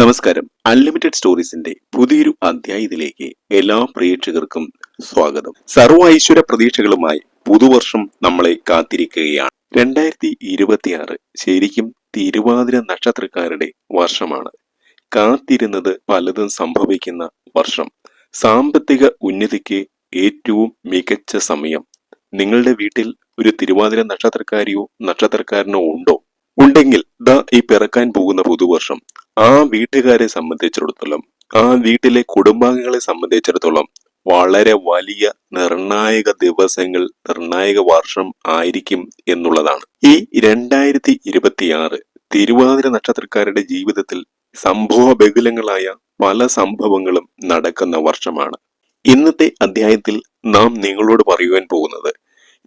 നമസ്കാരം. അൺലിമിറ്റഡ് സ്റ്റോറീസിന്റെ പുതിയൊരു അധ്യായത്തിലേക്ക് എല്ലാ പ്രേക്ഷകർക്കും സ്വാഗതം. സർവ ഐശ്വര്യ പ്രതീക്ഷകളുമായി പുതുവർഷം നമ്മളെ കാത്തിരിക്കുകയാണ്. രണ്ടായിരത്തി ഇരുപത്തിയാറ് ശരിക്കും തിരുവാതിര നക്ഷത്രക്കാരുടെ വർഷമാണ്. കാത്തിരുന്നത് പലതും സംഭവിക്കുന്ന വർഷം. സാമ്പത്തിക ഉന്നതിക്ക് ഏറ്റവും മികച്ച സമയം. നിങ്ങളുടെ വീട്ടിൽ ഒരു തിരുവാതിര നക്ഷത്രക്കാരിയോ നക്ഷത്രക്കാരനോ ഉണ്ടോ? ഉണ്ടെങ്കിൽ ദാ ഈ പിറക്കാൻ പോകുന്ന പുതുവർഷം ആ വീട്ടുകാരെ സംബന്ധിച്ചിടത്തോളം ആ വീട്ടിലെ കുടുംബാംഗങ്ങളെ സംബന്ധിച്ചിടത്തോളം വളരെ വലിയ നിർണായക ദിവസങ്ങൾ നിർണായക വർഷം ആയിരിക്കും എന്നുള്ളതാണ്. ഈ രണ്ടായിരത്തി ഇരുപത്തിയാറ് തിരുവാതിര നക്ഷത്രക്കാരുടെ ജീവിതത്തിൽ സംഭവ ബഹുലങ്ങളായ പല സംഭവങ്ങളും നടക്കുന്ന വർഷമാണ്. ഇന്നത്തെ അധ്യായത്തിൽ നാം നിങ്ങളോട് പറയുവാൻ പോകുന്നത്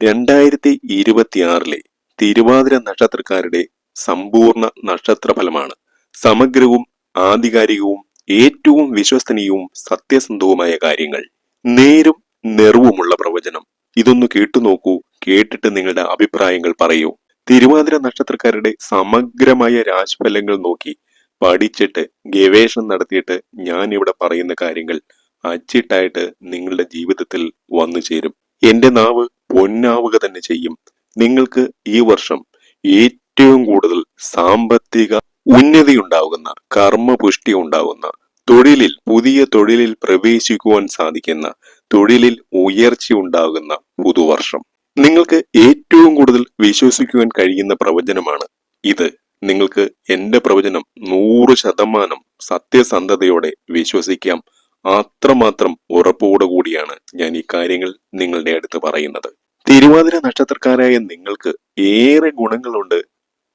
രണ്ടായിരത്തി ഇരുപത്തിയാറിലെ തിരുവാതിര നക്ഷത്രക്കാരുടെ സമ്പൂർണ നക്ഷത്രഫലമാണ്. സമഗ്രവും ആധികാരികവും ഏറ്റവും വിശ്വസനീയവും സത്യസന്ധവുമായ കാര്യങ്ങൾ. നേരും നെറുവുമുള്ള പ്രവചനം. ഇതൊന്ന് കേട്ടുനോക്കൂ കേട്ടിട്ട് നിങ്ങളുടെ അഭിപ്രായങ്ങൾ പറയൂ. തിരുവാതിര നക്ഷത്രക്കാരുടെ സമഗ്രമായ രാശിഫലങ്ങൾ നോക്കി പഠിച്ചിട്ട് ഗവേഷണം നടത്തിയിട്ട് ഞാൻ ഇവിടെ പറയുന്ന കാര്യങ്ങൾ അച്ചിട്ടായിട്ട് നിങ്ങളുടെ ജീവിതത്തിൽ വന്നു ചേരും. എന്റെ നാവ് പൊന്നാവുക തന്നെ ചെയ്യും. നിങ്ങൾക്ക് ഈ വർഷം ഏറ്റവും കൂടുതൽ സാമ്പത്തിക ഉന്നതി ഉണ്ടാകുന്ന കർമ്മപുഷ്ടി ഉണ്ടാകുന്ന തൊഴിലിൽ പുതിയ തൊഴിലിൽ പ്രവേശിക്കുവാൻ സാധിക്കുന്ന തൊഴിലിൽ ഉയർച്ച ഉണ്ടാകുന്ന പുതുവർഷം. നിങ്ങൾക്ക് ഏറ്റവും കൂടുതൽ വിശ്വസിക്കുവാൻ കഴിയുന്ന പ്രവചനമാണ് ഇത്. നിങ്ങൾക്ക് എന്റെ പ്രവചനം നൂറ് ശതമാനം സത്യസന്ധതയോടെ വിശ്വസിക്കാം. അത്രമാത്രം ഉറപ്പോടുകൂടിയാണ് ഞാൻ ഈ കാര്യങ്ങൾ നിങ്ങളുടെ അടുത്ത് പറയുന്നത്. തിരുവാതിര നക്ഷത്രക്കാരായ നിങ്ങൾക്ക് ഏറെ ഗുണങ്ങളുണ്ട്.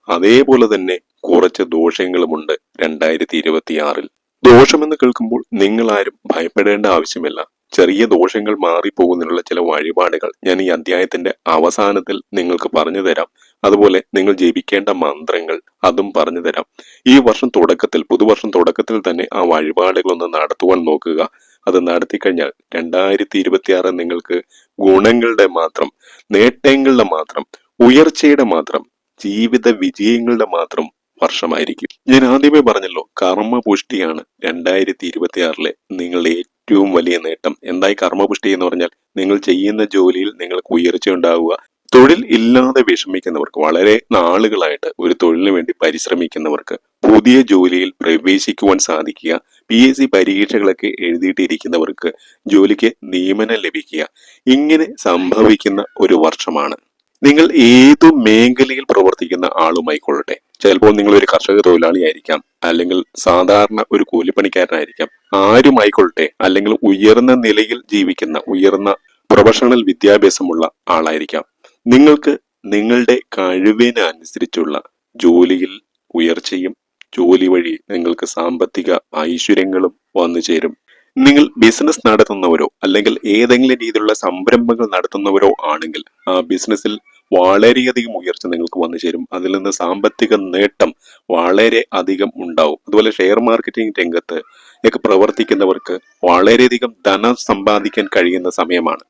അതേപോലെ തന്നെ കുറച്ച് ദോഷങ്ങളുമുണ്ട് രണ്ടായിരത്തി ഇരുപത്തിയാറിൽ ദോഷമെന്ന് കേൾക്കുമ്പോൾ നിങ്ങൾ ആരും ഭയപ്പെടേണ്ട ആവശ്യമില്ല. ചെറിയ ദോഷങ്ങൾ മാറിപ്പോകുന്നതിനുള്ള ചില വഴിപാടുകൾ ഞാൻ ഈ അധ്യായത്തിന്റെ അവസാനത്തിൽ നിങ്ങൾക്ക് പറഞ്ഞു തരാം അതുപോലെ നിങ്ങൾ ജപിക്കേണ്ട മന്ത്രങ്ങൾ അതും പറഞ്ഞു തരാം ഈ വർഷം തുടക്കത്തിൽ പുതുവർഷം തുടക്കത്തിൽ തന്നെ ആ വഴിപാടുകളൊന്ന് നടത്തുവാൻ നോക്കുക. അത് നടത്തിക്കഴിഞ്ഞാൽ രണ്ടായിരത്തി ഇരുപത്തിയാറ് നിങ്ങൾക്ക് ഗുണങ്ങളുടെ മാത്രം നേട്ടങ്ങളുടെ മാത്രം ഉയർച്ചയുടെ മാത്രം ജീവിത വിജയങ്ങളുടെ മാത്രം വർഷമായിരിക്കും. ഞാൻ ആദ്യമേ പറഞ്ഞല്ലോ കർമ്മപുഷ്ടിയാണ് രണ്ടായിരത്തി ഇരുപത്തിയാറിലെ നിങ്ങളുടെ ഏറ്റവും വലിയ നേട്ടം. എന്തായി കർമ്മപുഷ്ടി എന്ന് പറഞ്ഞാൽ നിങ്ങൾ ചെയ്യുന്ന ജോലിയിൽ നിങ്ങൾക്ക് ഉയർച്ച ഉണ്ടാവുക. തൊഴിൽ ഇല്ലാതെ വിഷമിക്കുന്നവർക്ക് വളരെ നാളുകളായിട്ട് ഒരു തൊഴിലിന് വേണ്ടി പരിശ്രമിക്കുന്നവർക്ക് പുതിയ ജോലിയിൽ പ്രവേശിക്കുവാൻ സാധിക്കുക. പി എസ് സി പരീക്ഷകളൊക്കെ എഴുതിയിട്ടിരിക്കുന്നവർക്ക് ജോലിക്ക് നിയമനം ലഭിക്കുക. ഇങ്ങനെ സംഭവിക്കുന്ന ഒരു വർഷമാണ്. നിങ്ങൾ ഏതു മേഖലയിൽ പ്രവർത്തിക്കുന്ന ആളുമായിക്കൊള്ളട്ടെ. ചിലപ്പോൾ നിങ്ങൾ ഒരു കർഷക തൊഴിലാളിയായിരിക്കാം അല്ലെങ്കിൽ സാധാരണ ഒരു കൂലിപ്പണിക്കാരനായിരിക്കാം. ആരുമായിക്കൊള്ളട്ടെ അല്ലെങ്കിൽ ഉയർന്ന നിലയിൽ ജീവിക്കുന്ന ഉയർന്ന പ്രൊഫഷണൽ വിദ്യാഭ്യാസമുള്ള ആളായിരിക്കാം. നിങ്ങൾക്ക് നിങ്ങളുടെ കഴിവിനനുസരിച്ചുള്ള ജോലിയിൽ ഉയർച്ചയും ജോലി വഴി നിങ്ങൾക്ക് സാമ്പത്തിക ഐശ്വര്യങ്ങളും വന്നു ചേരും. നിങ്ങൾ ബിസിനസ് നടത്തുന്നവരോ അല്ലെങ്കിൽ ഏതെങ്കിലും രീതിയിലുള്ള സംരംഭങ്ങൾ നടത്തുന്നവരോ ആണെങ്കിൽ ആ ബിസിനസ്സിൽ വളരെയധികം ഉയർച്ച നിങ്ങൾക്ക് വന്നു ചേരും. അതിൽ നിന്ന് സാമ്പത്തിക നേട്ടം വളരെ അധികം ഉണ്ടാവും. അതുപോലെ ഷെയർ മാർക്കറ്റിംഗ് രംഗത്ത് ഒക്കെ പ്രവർത്തിക്കുന്നവർക്ക് വളരെയധികം ധനം സമ്പാദിക്കാൻ കഴിയുന്ന സമയമാണ്.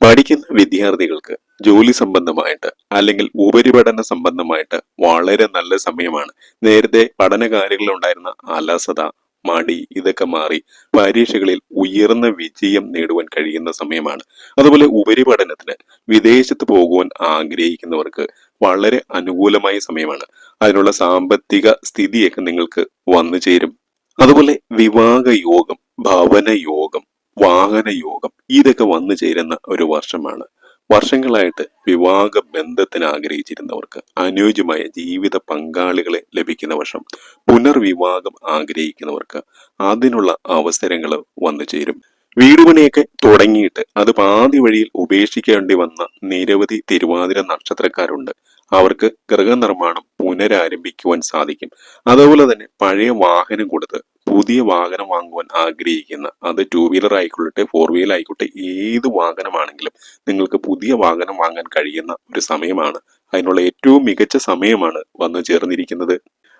പഠിക്കുന്ന വിദ്യാർത്ഥികൾക്ക് ജോലി സംബന്ധമായിട്ട് അല്ലെങ്കിൽ ഉപരിപഠന സംബന്ധമായിട്ട് വളരെ നല്ല സമയമാണ്. നേരത്തെ പഠന കാര്യങ്ങളിൽ ഉണ്ടായിരുന്ന അലസത മടി ഇതൊക്കെ മാറി പരീക്ഷകളിൽ ഉയർന്ന വിജയം നേടുവാൻ കഴിയുന്ന സമയമാണ്. അതുപോലെ ഉപരിപഠനത്തിന് വിദേശത്ത് പോകുവാൻ ആഗ്രഹിക്കുന്നവർക്ക് വളരെ അനുകൂലമായ സമയമാണ്. അതിനുള്ള സാമ്പത്തിക സ്ഥിതിയൊക്കെ നിങ്ങൾക്ക് വന്നു ചേരും അതുപോലെ വിവാഹ യോഗം ഭവന യോഗം വാഹന യോഗം ഇതൊക്കെ വന്നു ചേരുന്ന ഒരു വർഷമാണ്. വർഷങ്ങളായിട്ട് വിവാഹ ബന്ധത്തിന് ആഗ്രഹിച്ചിരുന്നവർക്ക് അനുയോജ്യമായ ജീവിത പങ്കാളികളെ ലഭിക്കുന്ന വർഷം. പുനർവിവാഹം ആഗ്രഹിക്കുന്നവർക്ക് അതിനുള്ള അവസരങ്ങൾ വന്നു ചേരും. വീട് പണിയൊക്കെ തുടങ്ങിയിട്ട് അത് പാതി വഴിയിൽ ഉപേക്ഷിക്കേണ്ടി വന്ന നിരവധി തിരുവാതിര നക്ഷത്രക്കാരുണ്ട്. അവർക്ക് ഗൃഹനിർമ്മാണം പുനരാരംഭിക്കുവാൻ സാധിക്കും. അതുപോലെ തന്നെ പഴയ വാഹനം കൊടുത്ത് പുതിയ വാഹനം വാങ്ങുവാൻ ആഗ്രഹിക്കുന്ന അത് ടൂ വീലർ ആയിക്കൊള്ളട്ടെ ഫോർ വീലർ ആയിക്കോട്ടെ ഏത് വാഹനമാണെങ്കിലും നിങ്ങൾക്ക് പുതിയ വാഹനം വാങ്ങാൻ കഴിയുന്ന ഒരു സമയമാണ്. അതിനുള്ള ഏറ്റവും മികച്ച സമയമാണ് വന്നു ചേർന്നിരിക്കുന്നത്.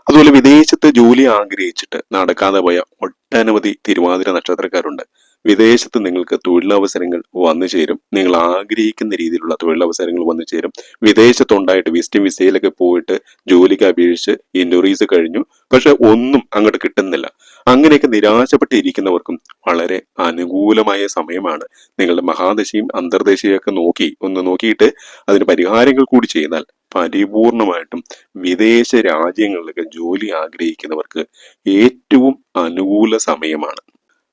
അതുപോലെ വിദേശത്ത് ജോലി ആഗ്രഹിച്ചിട്ട് നടക്കാതെ പോയ ഒട്ടനവധി തിരുവാതിര നക്ഷത്രക്കാരുണ്ട്. വിദേശത്ത് നിങ്ങൾക്ക് തൊഴിലവസരങ്ങൾ വന്നു ചേരും. നിങ്ങൾ ആഗ്രഹിക്കുന്ന രീതിയിലുള്ള തൊഴിലവസരങ്ങൾ വന്നു ചേരും. വിദേശത്തുണ്ടായിട്ട് വിസിറ്റിംഗ് വിസയിലൊക്കെ പോയിട്ട് ജോലിക്ക് അപേക്ഷിച്ച് ഇന്റർവ്യൂസ് കഴിഞ്ഞു. പക്ഷെ ഒന്നും അങ്ങോട്ട് കിട്ടുന്നില്ല. അങ്ങനെയൊക്കെ നിരാശപ്പെട്ടിരിക്കുന്നവർക്കും വളരെ അനുകൂലമായ സമയമാണ്. നിങ്ങളുടെ മഹാദശയും അന്തർദേശയൊക്കെ നോക്കി ഒന്ന് നോക്കിയിട്ട് അതിന് പരിഹാരങ്ങൾ കൂടി ചെയ്താൽ പരിപൂർണമായിട്ടും വിദേശ രാജ്യങ്ങളിലൊക്കെ ജോലി ആഗ്രഹിക്കുന്നവർക്ക് ഏറ്റവും അനുകൂല സമയമാണ്.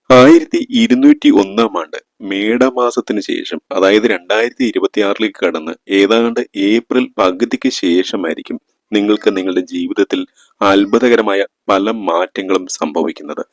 ആയിരത്തി ഇരുന്നൂറ്റി ഒന്നാം ആണ്ട് മേടമാസത്തിന് ശേഷം അതായത് രണ്ടായിരത്തി ഇരുപത്തി ആറിലേക്ക് കടന്ന് ഏതാണ്ട് ഏപ്രിൽ പകുതിക്ക് ശേഷമായിരിക്കും നിങ്ങൾക്ക് നിങ്ങളുടെ ജീവിതത്തിൽ അത്ഭുതകരമായ പല മാറ്റങ്ങളും സംഭവിക്കുന്നത്.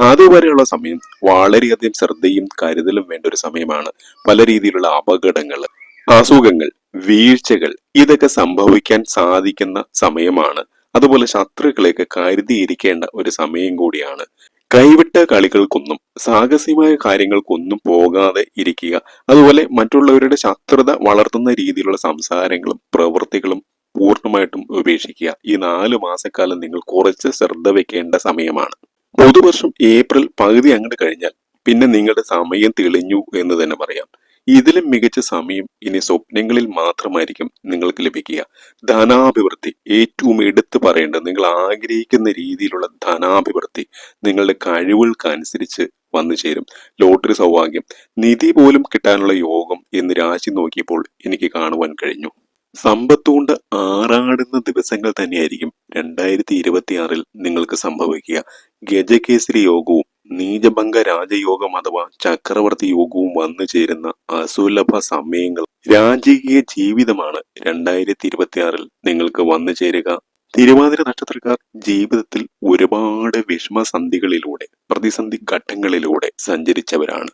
അതുവരെയുള്ള സമയം വളരെയധികം ശ്രദ്ധയും കരുതലും വേണ്ട ഒരു സമയമാണ്. പല രീതിയിലുള്ള അപകടങ്ങൾ അസുഖങ്ങൾ വീഴ്ചകൾ ഇതൊക്കെ സംഭവിക്കാൻ സാധിക്കുന്ന സമയമാണ്. അതുപോലെ ശത്രുക്കളെയൊക്കെ കരുതിയിരിക്കേണ്ട ഒരു സമയം കൂടിയാണ് കൈവിട്ട കളികൾക്കൊന്നും സാഹസികമായ കാര്യങ്ങൾക്കൊന്നും പോകാതെ ഇരിക്കുക. അതുപോലെ മറ്റുള്ളവരുടെ ശത്രുത വളർത്തുന്ന രീതിയിലുള്ള സംസാരങ്ങളും പ്രവൃത്തികളും പൂർണമായിട്ടും ഉപേക്ഷിക്കുക. ഈ നാല് മാസക്കാലം നിങ്ങൾ കുറച്ച് ശ്രദ്ധ വെക്കേണ്ട സമയമാണ്. പുതുവർഷം ഏപ്രിൽ പകുതി അങ്ങോട്ട് കഴിഞ്ഞാൽ പിന്നെ നിങ്ങളുടെ സമയം തെളിഞ്ഞു എന്ന് തന്നെ പറയാം. ഇതിലും മികച്ച സമയം ഇനി സ്വപ്നങ്ങളിൽ മാത്രമായിരിക്കും നിങ്ങൾക്ക് ലഭിക്കുക. ധനാഭിവൃദ്ധി. ഏറ്റവും എടുത്തു പറയേണ്ടത് നിങ്ങൾ ആഗ്രഹിക്കുന്ന രീതിയിലുള്ള ധനാഭിവൃദ്ധി നിങ്ങളുടെ കഴിവുകൾക്കനുസരിച്ച് വന്നു ചേരും. ലോട്ടറി സൗഭാഗ്യം. നിധി പോലും കിട്ടാനുള്ള യോഗം എന്ന് രാശി നോക്കിയപ്പോൾ എനിക്ക് കാണുവാൻ കഴിഞ്ഞു. സമ്പത്തുകൊണ്ട് ആറാടുന്ന ദിവസങ്ങൾ തന്നെയായിരിക്കും രണ്ടായിരത്തി ഇരുപത്തിയാറിൽ നിങ്ങൾക്ക് സംഭവിക്കുക. ഗജകേസരി യോഗവും നീചഭംഗ രാജയോഗം അഥവാ ചക്രവർത്തി യോഗവും വന്നു ചേരുന്ന അസുലഭ സമയങ്ങൾ. രാജകീയ ജീവിതമാണ് രണ്ടായിരത്തി ഇരുപത്തി ആറിൽ നിങ്ങൾക്ക് വന്നു ചേരുക. തിരുവാതിര നക്ഷത്രക്കാർ ജീവിതത്തിൽ ഒരുപാട് വിഷമസന്ധികളിലൂടെ പ്രതിസന്ധി ഘട്ടങ്ങളിലൂടെ സഞ്ചരിച്ചവരാണ്.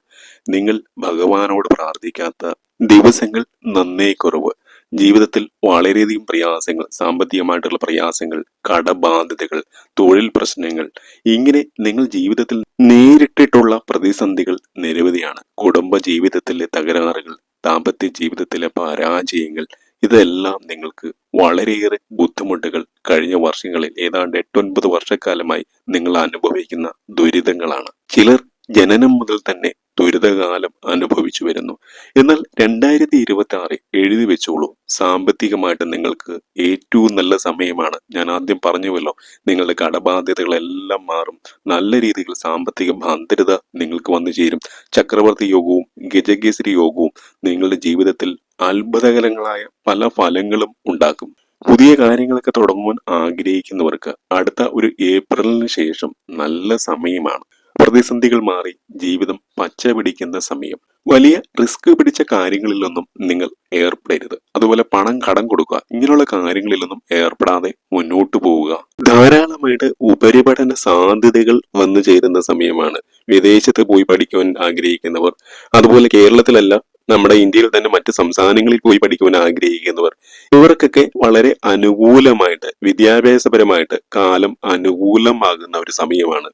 നിങ്ങൾ ഭഗവാനോട് പ്രാർത്ഥിക്കാത്ത ദിവസങ്ങൾ നന്നേ കുറവ്. ജീവിതത്തിൽ വളരെയധികം പ്രയാസങ്ങൾ സാമ്പത്തികമായിട്ടുള്ള പ്രയാസങ്ങൾ കടബാധ്യതകൾ തൊഴിൽ പ്രശ്നങ്ങൾ ഇങ്ങനെ നിങ്ങൾ ജീവിതത്തിൽ നേരിട്ടിട്ടുള്ള പ്രതിസന്ധികൾ നിരവധിയാണ്. കുടുംബ ജീവിതത്തിലെ തകരാറുകൾ ദാമ്പത്യ ജീവിതത്തിലെ പരാജയങ്ങൾ ഇതെല്ലാം നിങ്ങൾക്ക് വളരെയേറെ ബുദ്ധിമുട്ടുകൾ കഴിഞ്ഞ വർഷങ്ങളിൽ ഏതാണ്ട് എട്ടൊൻപത് വർഷക്കാലമായി നിങ്ങൾ അനുഭവിക്കുന്ന ദുരിതങ്ങളാണ്. ചിലർ ജനനം മുതൽ തന്നെ ദുരിതകാലം അനുഭവിച്ചു വരുന്നു. എന്നാൽ രണ്ടായിരത്തി ഇരുപത്തി ആറ് എഴുതി വെച്ചോളൂ. സാമ്പത്തികമായിട്ട് നിങ്ങൾക്ക് ഏറ്റവും നല്ല സമയമാണ്. ഞാൻ ആദ്യം പറഞ്ഞുവല്ലോ നിങ്ങളുടെ കടബാധ്യതകളെല്ലാം മാറും. നല്ല രീതിയിൽ സാമ്പത്തിക ഭദ്രത നിങ്ങൾക്ക് വന്നു ചേരും. ചക്രവർത്തി യോഗവും ഗജകേസരി യോഗവും നിങ്ങളുടെ ജീവിതത്തിൽ അത്ഭുതകരങ്ങളായ പല ഫലങ്ങളും ഉണ്ടാക്കും. പുതിയ കാര്യങ്ങളൊക്കെ തുടങ്ങുവാൻ ആഗ്രഹിക്കുന്നവർക്ക് അടുത്ത ഒരു ഏപ്രിലിന് ശേഷം നല്ല സമയമാണ്. പ്രതിസന്ധികൾ മാറി ജീവിതം പച്ച പിടിക്കുന്ന സമയം. വലിയ റിസ്ക് പിടിച്ച കാര്യങ്ങളിലൊന്നും നിങ്ങൾ ഏർപ്പെടരുത്. അതുപോലെ പണം കടം കൊടുക്കുക. ഇങ്ങനെയുള്ള കാര്യങ്ങളിലൊന്നും ഏർപ്പെടാതെ മുന്നോട്ട് പോവുക. ധാരാളമായിട്ട് ഉപരിപഠന സാധ്യതകൾ വന്നു ചേരുന്ന സമയമാണ് വിദേശത്ത് പോയി പഠിക്കുവാൻ ആഗ്രഹിക്കുന്നവർ. അതുപോലെ കേരളത്തിലല്ല നമ്മുടെ ഇന്ത്യയിൽ തന്നെ മറ്റ് സംസ്ഥാനങ്ങളിൽ പോയി പഠിക്കുവാൻ ആഗ്രഹിക്കുന്നവർ. ഇവർക്കൊക്കെ വളരെ അനുകൂലമായിട്ട് വിദ്യാഭ്യാസപരമായിട്ട് കാലം അനുകൂലമാകുന്ന ഒരു സമയമാണ്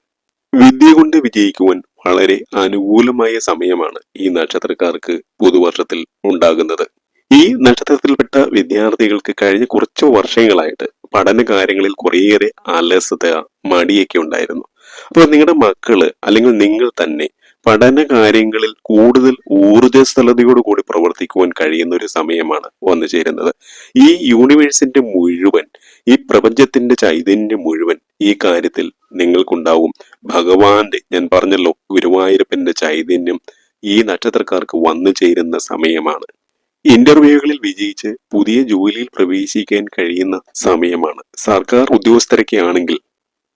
വിദ്യ കൊണ്ട് വിജയിക്കുവാൻ വളരെ അനുകൂലമായ സമയമാണ് ഈ നക്ഷത്രക്കാർക്ക് പുതുവർഷത്തിൽ ഉണ്ടാകുന്നത്. ഈ നക്ഷത്രത്തിൽപ്പെട്ട വിദ്യാർത്ഥികൾക്ക് കഴിഞ്ഞ കുറച്ച് വർഷങ്ങളായിട്ട് പഠന കാര്യങ്ങളിൽ കുറേയേറെ അലസത മടിയൊക്കെ ഉണ്ടായിരുന്നു. അപ്പോൾ നിങ്ങളുടെ മക്കൾ അല്ലെങ്കിൽ നിങ്ങൾ തന്നെ പഠന കാര്യങ്ങളിൽ കൂടുതൽ ഊർജസ്വലതയോട് കൂടി പ്രവർത്തിക്കുവാൻ കഴിയുന്ന ഒരു സമയമാണ് വന്നു ചേരുന്നത് ഈ യൂണിവേഴ്സിന്റെ മുഴുവൻ ഈ പ്രപഞ്ചത്തിന്റെ ചൈതന്യം മുഴുവൻ ഈ കാര്യത്തിൽ നിങ്ങൾക്കുണ്ടാവും. ഭഗവാന്റെ ഞാൻ പറഞ്ഞല്ലോ ഗുരുവായൂരപ്പന്റെ ചൈതന്യം ഈ നക്ഷത്രക്കാർക്ക് വന്നു ചേരുന്ന സമയമാണ്. ഇന്റർവ്യൂകളിൽ വിജയിച്ച് പുതിയ ജോലിയിൽ പ്രവേശിക്കാൻ കഴിയുന്ന സമയമാണ്. സർക്കാർ ഉദ്യോഗസ്ഥരൊക്കെ ആണെങ്കിൽ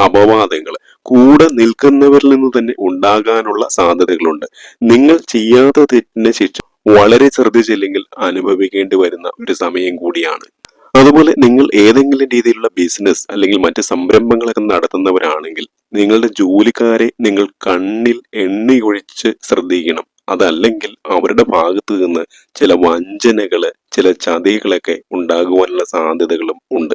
അപവാദങ്ങൾ കൂടെ നിൽക്കുന്നവരിൽ നിന്ന് തന്നെ ഉണ്ടാകാനുള്ള സാധ്യതകളുണ്ട്. നിങ്ങൾ ചെയ്യാത്ത തെറ്റിന് ശിക്ഷ വളരെ ശ്രദ്ധിച്ചില്ലെങ്കിൽ അനുഭവിക്കേണ്ടി വരുന്ന ഒരു സമയം കൂടിയാണ്. അതുപോലെ നിങ്ങൾ ഏതെങ്കിലും രീതിയിലുള്ള ബിസിനസ് അല്ലെങ്കിൽ മറ്റ് സംരംഭങ്ങളൊക്കെ നടത്തുന്നവരാണെങ്കിൽ നിങ്ങളുടെ ജോലിക്കാരെ നിങ്ങൾ കണ്ണിൽ എണ്ണിയൊഴിച്ച് ശ്രദ്ധിക്കണം. അതല്ലെങ്കിൽ അവരുടെ ഭാഗത്ത് നിന്ന് ചില വഞ്ചനകൾ ചില ചതികളൊക്കെ ഉണ്ടാകുവാനുള്ള സാധ്യതകളും ഉണ്ട്.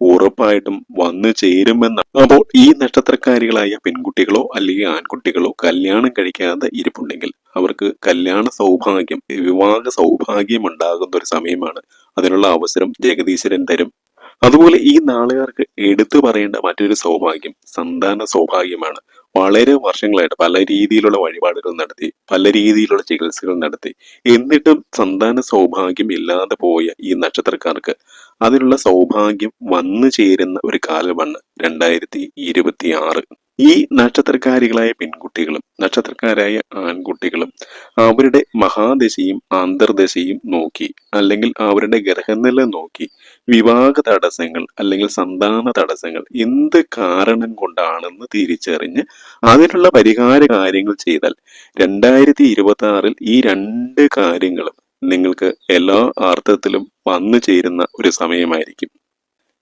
ഉറപ്പായിട്ടും വന്നു ചേരുമെന്നാണ്. അപ്പോൾ ഈ നക്ഷത്രക്കാരികളായ പെൺകുട്ടികളോ അല്ലെങ്കിൽ ആൺകുട്ടികളോ കല്യാണം കഴിക്കാതെ ഇരിപ്പുണ്ടെങ്കിൽ അവർക്ക് കല്യാണ സൗഭാഗ്യം വിവാഹ സൗഭാഗ്യം ഉണ്ടാകുന്ന ഒരു സമയമാണ്. അതിനുള്ള അവസരം ജഗദീശ്വരൻ തരും. അതുപോലെ ഈ നാളുകാർക്ക് എടുത്തു പറയേണ്ട മറ്റൊരു സൗഭാഗ്യം സന്താന സൗഭാഗ്യമാണ്. വളരെ വർഷങ്ങളായിട്ട് പല രീതിയിലുള്ള വഴിപാടുകൾ നടത്തി പല രീതിയിലുള്ള ചികിത്സകൾ നടത്തി. എന്നിട്ടും സന്താന സൗഭാഗ്യം ഇല്ലാതെ പോയ ഈ നക്ഷത്രക്കാർക്ക് അതിനുള്ള സൗഭാഗ്യം വന്നു ചേരുന്ന ഒരു കാലമാണ് രണ്ടായിരത്തി ഇരുപത്തി ആറ് ഈ നക്ഷത്രക്കാരികളായ പെൺകുട്ടികളും നക്ഷത്രക്കാരായ ആൺകുട്ടികളും അവരുടെ മഹാദശയും അന്തർദശയും നോക്കി അല്ലെങ്കിൽ അവരുടെ ഗ്രഹനില നോക്കി വിവാഹ തടസ്സങ്ങൾ അല്ലെങ്കിൽ സന്താന തടസ്സങ്ങൾ എന്ത് കാരണം കൊണ്ടാണെന്ന് തിരിച്ചറിഞ്ഞ് അതിനുള്ള പരിഹാര കാര്യങ്ങൾ ചെയ്താൽ രണ്ടായിരത്തി ഇരുപത്തി ആറിൽ ഈ രണ്ട് കാര്യങ്ങളും നിങ്ങൾക്ക് എല്ലാ അർത്ഥത്തിലും വന്നു ചേരുന്ന ഒരു സമയമായിരിക്കും.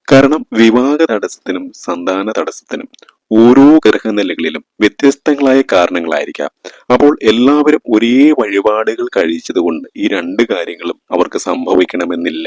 കാരണം വിവാഹ തടസ്സത്തിനും സന്താന തടസ്സത്തിനും ഓരോ ഗ്രഹനിലകളിലും വ്യത്യസ്തങ്ങളായ കാരണങ്ങളായിരിക്കാം. അപ്പോൾ എല്ലാവരും ഒരേ വഴിപാടുകൾ കഴിച്ചതുകൊണ്ട് ഈ രണ്ട് കാര്യങ്ങളും അവർക്ക് സംഭവിക്കണമെന്നില്ല.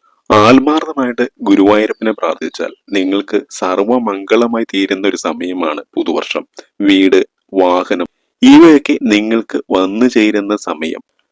ആത്മാർത്ഥമായിട്ട് ഗുരുവായൂരപ്പനെ പ്രാർത്ഥിച്ചാൽ നിങ്ങൾക്ക് സർവമംഗളമായി തീരുന്ന ഒരു സമയമാണ് പുതുവർഷം. വീട് വാഹനം ഇവയൊക്കെ നിങ്ങൾക്ക് വന്നു ചേരുന്ന സമയം.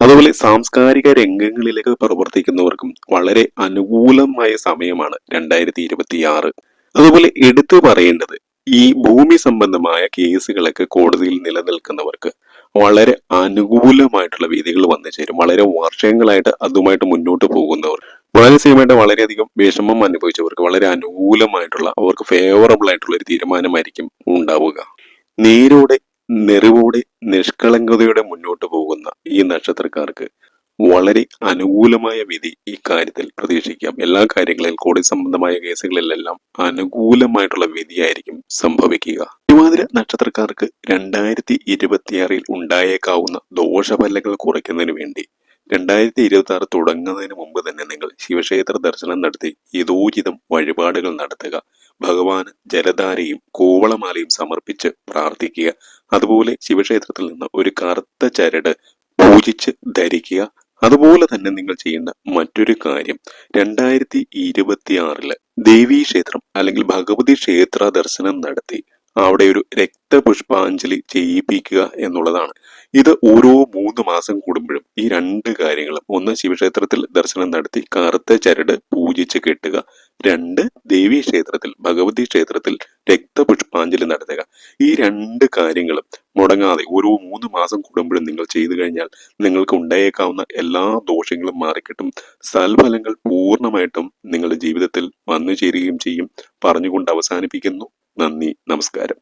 അതുപോലെ സാംസ്കാരിക രംഗങ്ങളിലേക്ക് പ്രവർത്തിക്കുന്നവർക്കും വളരെ അനുകൂലമായ സമയമാണ് രണ്ടായിരത്തി ഇരുപത്തി ആറ് അതുപോലെ എടുത്തു പറയേണ്ടത് ഈ ഭൂമി സംബന്ധമായ കേസുകളൊക്കെ കോടതിയിൽ നിലനിൽക്കുന്നവർക്ക് വളരെ അനുകൂലമായിട്ടുള്ള വിധികൾ വന്നു ചേരും. വളരെ വർഷങ്ങളായിട്ട് അതുമായിട്ട് മുന്നോട്ട് പോകുന്നവർ മാനസികമായിട്ട് വളരെയധികം വിഷമം അനുഭവിച്ചവർക്ക് വളരെ അനുകൂലമായിട്ടുള്ള അവർക്ക് ഫേവറബിൾ ആയിട്ടുള്ള ഒരു തീരുമാനമായിരിക്കും ഉണ്ടാവുക. നേരോടെ നെറിവോടെ നിഷ്കളങ്കതയോടെ മുന്നോട്ട് പോകുന്ന ഈ നക്ഷത്രക്കാർക്ക് വളരെ അനുകൂലമായ വിധി ഈ കാര്യത്തിൽ പ്രതീക്ഷിക്കാം. എല്ലാ കാര്യങ്ങളിൽ കോടതി സംബന്ധമായ കേസുകളിലെല്ലാം അനുകൂലമായിട്ടുള്ള വിധിയായിരിക്കും സംഭവിക്കുക. തിരുവാതിര നക്ഷത്രക്കാർക്ക് രണ്ടായിരത്തി ഇരുപത്തിയാറിൽ ഉണ്ടായേക്കാവുന്ന ദോഷഫലങ്ങൾ കുറയ്ക്കുന്നതിന് വേണ്ടി രണ്ടായിരത്തി ഇരുപത്തി ആറ് തുടങ്ങുന്നതിന് മുമ്പ് തന്നെ നിങ്ങൾ ശിവക്ഷേത്ര ദർശനം നടത്തി യഥോചിതം വഴിപാടുകൾ നടത്തുക. ഭഗവാന് ജലധാരയും കൂവളമാലയും സമർപ്പിച്ച് പ്രാർത്ഥിക്കുക. അതുപോലെ ശിവക്ഷേത്രത്തിൽ നിന്ന് ഒരു കറുത്ത ചരട് പൂജിച്ച് ധരിക്കുക. അതുപോലെ തന്നെ നിങ്ങൾ ചെയ്യുന്ന മറ്റൊരു കാര്യം. രണ്ടായിരത്തി ദേവീ ക്ഷേത്രം അല്ലെങ്കിൽ ഭഗവതി ക്ഷേത്ര ദർശനം നടത്തി. അവിടെ ഒരു രക്തപുഷ്പാഞ്ജലി ചെയ്യിപ്പിക്കുക എന്നുള്ളതാണ്. ഇത് ഓരോ മൂന്ന് മാസം കൂടുമ്പോഴും ഈ രണ്ട് കാര്യങ്ങളും. ഒന്ന് ശിവക്ഷേത്രത്തിൽ ദർശനം നടത്തി കറുത്ത ചരട് പൂജിച്ച് കെട്ടുക. രണ്ട് ദേവീ ക്ഷേത്രത്തിൽ ഭഗവതി ക്ഷേത്രത്തിൽ രക്തപുഷ്പാഞ്ജലി നടത്തുക. ഈ രണ്ട് കാര്യങ്ങളും മുടങ്ങാതെ ഓരോ മൂന്ന് മാസം കൂടുമ്പോഴും നിങ്ങൾ ചെയ്തു കഴിഞ്ഞാൽ നിങ്ങൾക്ക് ഉണ്ടായേക്കാവുന്ന എല്ലാ ദോഷങ്ങളും മാറിക്കിട്ടും. സൽഫലങ്ങൾ പൂർണമായിട്ടും നിങ്ങളുടെ ജീവിതത്തിൽ വന്നു ചേരുകയും ചെയ്യും. പറഞ്ഞുകൊണ്ട് അവസാനിപ്പിക്കുന്നു. നന്ദി നമസ്കാരം.